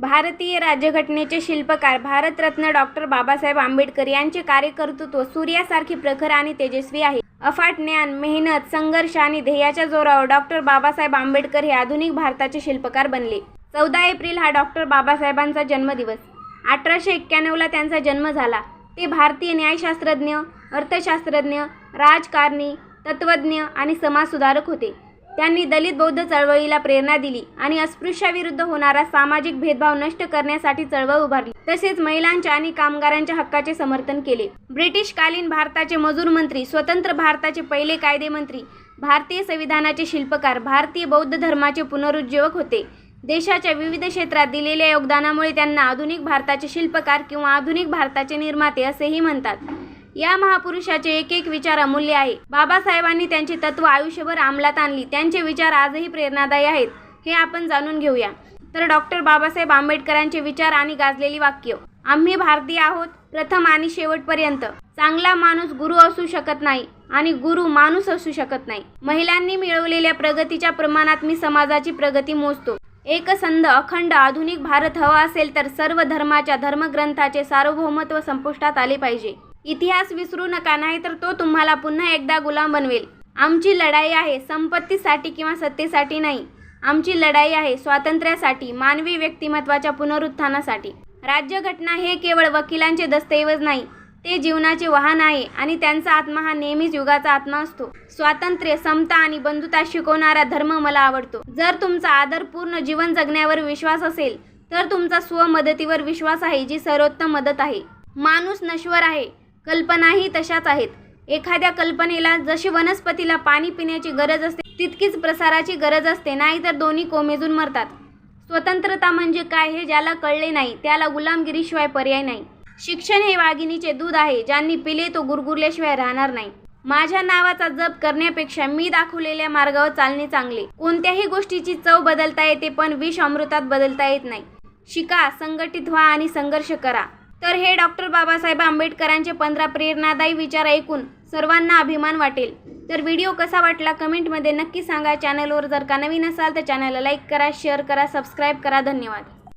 भारतीय राज्यघटनेचे शिल्पकार भारतरत्न डॉक्टर बाबासाहेब आंबेडकर यांचे कार्यकर्तृत्व सूर्यासारखी प्रखर आणि तेजस्वी आहे. अफाट ज्ञान मेहनत संघर्ष आणि ध्येयाच्या जोरावर डॉक्टर बाबासाहेब आंबेडकर हे आधुनिक भारताचे शिल्पकार बनले. चौदा एप्रिल हा डॉक्टर बाबासाहेबांचा जन्मदिवस. अठराशे एक्क्याण्णवला त्यांचा जन्म झाला. ते भारतीय न्यायशास्त्रज्ञ अर्थशास्त्रज्ञ राजकारणी तत्त्वज्ञ आणि समाजसुधारक होते. त्यांनी दलित बौद्ध चळवळीला प्रेरणा दिली आणि अस्पृश्याविरुद्ध होणारा सामाजिक भेदभाव नष्ट करण्यासाठी चळवळ उभारली. तसेच महिलांच्या आणि कामगारांच्या हक्काचे समर्थन केले. ब्रिटिशकालीन भारताचे मजूर मंत्री स्वतंत्र भारताचे पहिले कायदेमंत्री भारतीय संविधानाचे शिल्पकार भारतीय बौद्ध धर्माचे पुनरुज्जीवक होते. देशाच्या विविध क्षेत्रात दिलेल्या योगदानामुळे त्यांना आधुनिक भारताचे शिल्पकार किंवा आधुनिक भारताचे निर्माते असेही म्हणतात. या महापुरुषाचे एक एक विचार अमूल्य आहे. बाबासाहेबांनी त्यांची तत्व आयुष्यभर अंमलात आणली. त्यांचे विचार आजही प्रेरणादायी आहेत हे आपण जाणून घेऊया. तर डॉक्टर बाबासाहेब आंबेडकरांचे विचार आणि गाजलेली वाक्य आम्ही भारतीय आहोत प्रथम आणि शेवटपर्यंत. चांगला माणूस गुरु असू शकत नाही आणि गुरु माणूस असू शकत नाही. महिलांनी मिळवलेल्या प्रगतीच्या प्रमाणात मी समाजाची प्रगती मोजतो. एकसंध अखंड आधुनिक भारत हवा असेल तर सर्व धर्माच्या धर्मग्रंथाचे सार्वभौमत्व संपुष्टात आले पाहिजे. इतिहास विसरू नका नाहीतर तो तुम्हाला पुन्हा एकदा गुलाम बनवेल. आमची लढाई आहे संपत्तीसाठी किंवा सत्तेसाठी नाही. आमची लढाई आहे स्वातंत्र्यासाठी मानवी व्यक्तिमत्वाच्या पुनरुत्थानासाठी. राज्यघटना हे केवळ वकिलांचे दस्तऐवज नाही ते जीवनाचे वाहन आहे आणि त्यांचा आत्मा हा नेहमीच युगाचा आत्मा असतो. स्वातंत्र्य समता आणि बंधुता शिकवणारा धर्म मला आवडतो. जर तुमचा आदरपूर्ण जीवन जगण्यावर विश्वास असेल तर तुमचा स्वमदतीवर विश्वास आहे जी सर्वोत्तम मदत आहे. माणूस नश्वर आहे. कल्पनाही तशाच आहेत. एखाद्या कल्पनेला जशी वनस्पतीला पाणी पिण्याची गरज असते तितकीच प्रसाराची गरज असते नाहीतर दोन्ही कोमेजून मरतात. स्वतंत्रता म्हणजे काय हे ज्याला कळले नाही त्याला गुलामगिरीशिवाय पर्याय नाही. शिक्षण हे वाघिणीचे दूध आहे ज्यांनी पिले तो गुरगुरल्याशिवाय राहणार नाही. माझ्या नावाचा जप करण्यापेक्षा मी दाखवलेल्या मार्गावर चालणे चांगले. कोणत्याही गोष्टीची चव बदलता येते पण विष अमृतात बदलता येत नाही. शिका संघटित व्हा आणि संघर्ष करा. तर हे डॉक्टर बाबासाहेब आंबेडकरांचे पंधरा प्रेरणादायी विचार ऐकून सर्वांना अभिमान वाटेल. तर व्हिडिओ कसा वाटला कमेंटमध्ये नक्की सांगा. चॅनलवर जर का नवीन असाल तर चॅनलला लाईक करा शेअर करा सबस्क्राईब करा. धन्यवाद.